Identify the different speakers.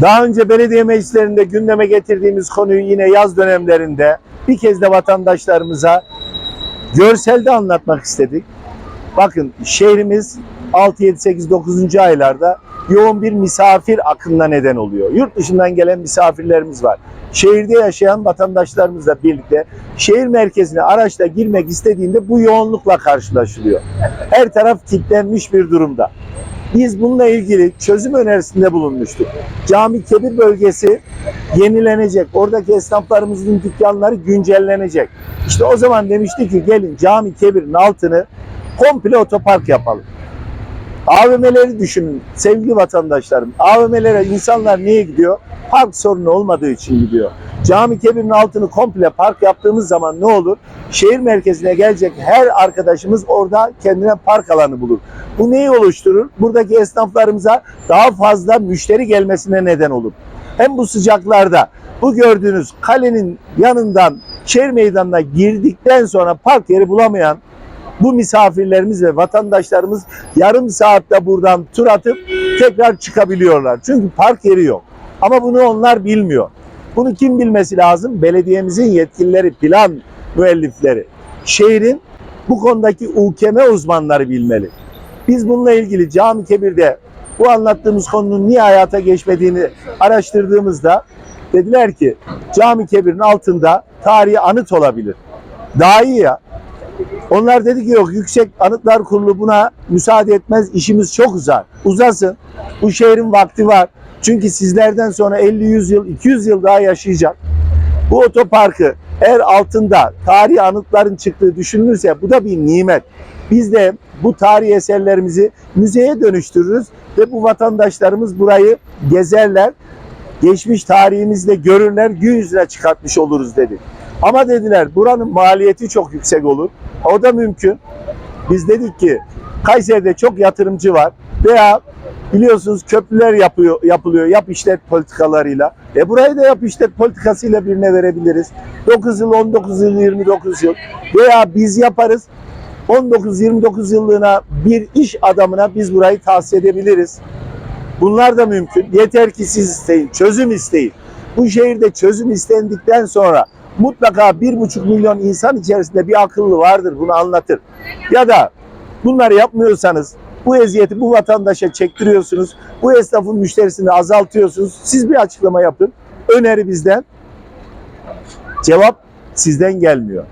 Speaker 1: Daha önce belediye meclislerinde gündeme getirdiğimiz konuyu yine yaz dönemlerinde bir kez de vatandaşlarımıza görselde anlatmak istedik. Bakın şehrimiz 6, 7, 8, 9. aylarda yoğun bir misafir akınına neden oluyor. Yurt dışından gelen misafirlerimiz var. Şehirde yaşayan vatandaşlarımızla birlikte şehir merkezine araçla girmek istediğinde bu yoğunlukla karşılaşılıyor. Her taraf kilitlenmiş bir durumda. Biz bununla ilgili çözüm önerisinde bulunmuştuk. Cami Kebir bölgesi yenilenecek. Oradaki esnaflarımızın dükkanları güncellenecek. İşte o zaman demişti ki gelin Cami Kebir'in altını komple otopark yapalım. AVM'leri düşünün sevgili vatandaşlarım. AVM'lere insanlar niye gidiyor? Park sorunu olmadığı için gidiyor. Cami Kebir'in altını komple park yaptığımız zaman ne olur? Şehir merkezine gelecek her arkadaşımız orada kendine park alanı bulur. Bu neyi oluşturur? Buradaki esnaflarımıza daha fazla müşteri gelmesine neden olur. Hem bu sıcaklarda bu gördüğünüz kalenin yanından şehir meydanına girdikten sonra park yeri bulamayan bu misafirlerimiz ve vatandaşlarımız yarım saatte buradan tur atıp tekrar çıkabiliyorlar. Çünkü park yeri yok. Ama bunu onlar bilmiyor. Bunu kim bilmesi lazım? Belediyemizin yetkilileri, plan müellifleri. Şehrin bu konudaki UKM uzmanları bilmeli. Biz bununla ilgili Cami Kebir'de bu anlattığımız konunun niye hayata geçmediğini araştırdığımızda dediler ki Cami Kebir'in altında tarihi anıt olabilir. Daha iyi ya. Onlar dedi ki yok Yüksek Anıtlar Kurulu buna müsaade etmez. İşimiz çok uzar. Uzasın. Bu şehrin vakti var. Çünkü sizlerden sonra 50-100 yıl, 200 yıl daha yaşayacak. Bu otoparkı eğer altında tarihi anıtların çıktığı düşünülürse bu da bir nimet. Biz de bu tarihi eserlerimizi müzeye dönüştürürüz ve bu vatandaşlarımız burayı gezerler. Geçmiş tarihimizde görürler, gün yüzüne çıkartmış oluruz dedi. Ama dediler buranın maliyeti çok yüksek olur. O da mümkün. Biz dedik ki Kayseri'de çok yatırımcı var veya biliyorsunuz köprüler yapıyor, yapılıyor yap işlet politikalarıyla. E burayı da yap işlet politikasıyla birine verebiliriz. 9 yıl, 19 yıl, 29 yıl veya biz yaparız. 19-29 yıllığına bir iş adamına biz burayı tahsis edebiliriz. Bunlar da mümkün. Yeter ki siz isteyin, çözüm isteyin. Bu şehirde çözüm istendikten sonra mutlaka bir buçuk milyon insan içerisinde bir akıllı vardır bunu anlatır. Ya da bunları yapmıyorsanız bu eziyeti bu vatandaşa çektiriyorsunuz. Bu esnafın müşterisini azaltıyorsunuz. Siz bir açıklama yapın. Öneri bizden. Cevap sizden gelmiyor.